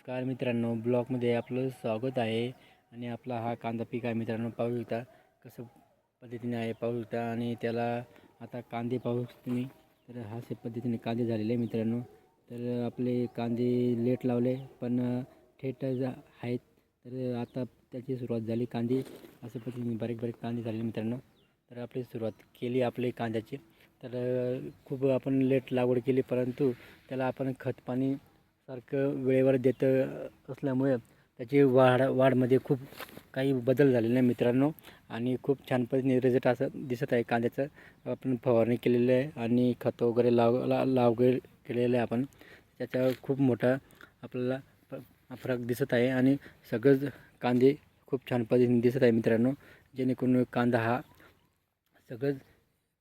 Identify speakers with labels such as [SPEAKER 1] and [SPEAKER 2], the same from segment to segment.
[SPEAKER 1] नमस्कार मित्रांनो ब्लॉगमध्ये आपलं स्वागत आहे आणि आपला हा कांदा पीक आहे मित्रांनो पाहू शकता कसं पद्धतीने आहे पाहू शकता. आणि त्याला आता कांदे पाहू तुम्ही. तर असे पद्धतीने कांदे झालेले आहे मित्रांनो. तर आपले कांदे लेट लावले पण थेट आहेत. तर आता त्याची सुरुवात झाली कांदे. असे पद्धतीने बारीक बारीक कांदे झालेले मित्रांनो. तर आपली सुरुवात केली आपले कांद्याची. तर खूप आपण लेट लागवड केली परंतु त्याला आपण खत पाणी सारखं वेळेवर देत असल्यामुळे त्याची वाढ वाढमध्ये खूप काही बदल झालेले आहे मित्रांनो. आणि खूप छान पद्धतीने रिझल्ट असं दिसत आहे. कांद्याचं आपण फवारणी केलेली आहे आणि खतं वगैरे लाव ला लाव केलेलं आहे आपण. त्याचा खूप मोठा आपल्याला फ फरक दिसत आहे आणि सगळंच कांदे खूप छान पद्धतीने दिसत आहे मित्रांनो. जेणेकरून कांदा हा सगळंच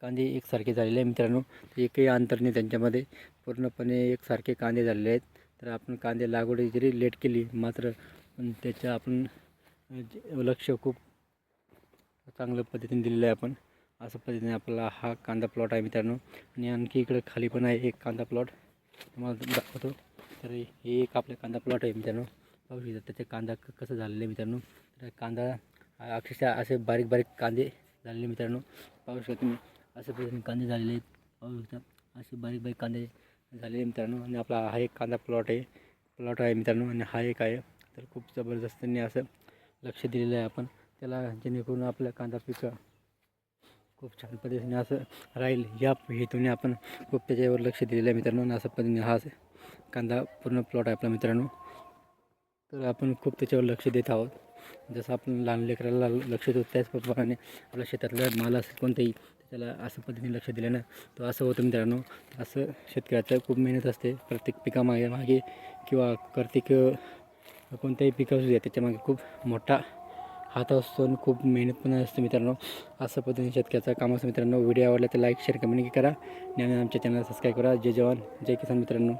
[SPEAKER 1] कांदे एकसारखे झालेले आहे मित्रांनो. एकही अंतर नाही त्यांच्यामध्ये. पूर्णपणे एकसारखे कांदे झालेले आहेत. तर आपण कांदे लागवड जरी लेट केली मात्र पण त्याच्या आपण लक्ष खूप चांगल्या पद्धतीने दिलेलं आहे आपण. असं पद्धतीने आपला हा कांदा प्लॉट आहे मित्रांनो. आणि आणखी इकडं खाली पण आहे एक कांदा प्लॉट तुम्हाला दाखवतो. तर हे एक आपला कांदा प्लॉट आहे मित्रांनो. पाहू शकता त्याचे कांदा क- कसं झालेलं आहे मित्रांनो. तर कांदा अक्षरशः असे बारीक बारीक कांदे झालेले मित्रांनो. पाहू शकता तुम्ही. अशा पद्धतीने कांदे झालेले आहेत. पाहू शकता. असे बारीक बारीक कांदे झालेले मित्रांनो. आणि आपला हा एक कांदा प्लॉट आहे. प्लॉट आहे मित्रांनो आणि हा एक आहे. तर खूप जबरदस्तीने असं लक्ष दिलेलं आहे आपण. त्याला जेणेकरून आपलं कांदा पीक खूप छान पद्धतीने असं राहील. या हेतूने आपण खूप त्याच्यावर लक्ष दिलेलं आहे मित्रांनो. आणि असं पद्धतीने हा कांदा पूर्ण प्लॉट आहे आपला मित्रांनो. तर आपण खूप त्याच्यावर लक्ष देत आहोत. जसं आपण लहान लेकराला लक्ष देतो त्याच प्रमाणे आपल्या शेतातला माल असेल कोणताही त्याला असं पद्धतीने लक्ष दिल्यानं तो असं होतं मित्रांनो. असं शेतकऱ्याचं खूप मेहनत असते. प्रत्येक पिकामागे मागे किंवा कार्तिक कोणत्याही पिकं असू द्या त्याच्यामागे खूप मोठा हात असतो आणि खूप मेहनत पण असते मित्रांनो. असं पद्धतीने शेतकऱ्याचं काम असतं मित्रांनो. व्हिडिओ आवडला तर लाईक शेअर कमेंट करा. आणि आमच्या चॅनल सबस्क्राईब करा. जय जवान. जय किसान मित्रांनो.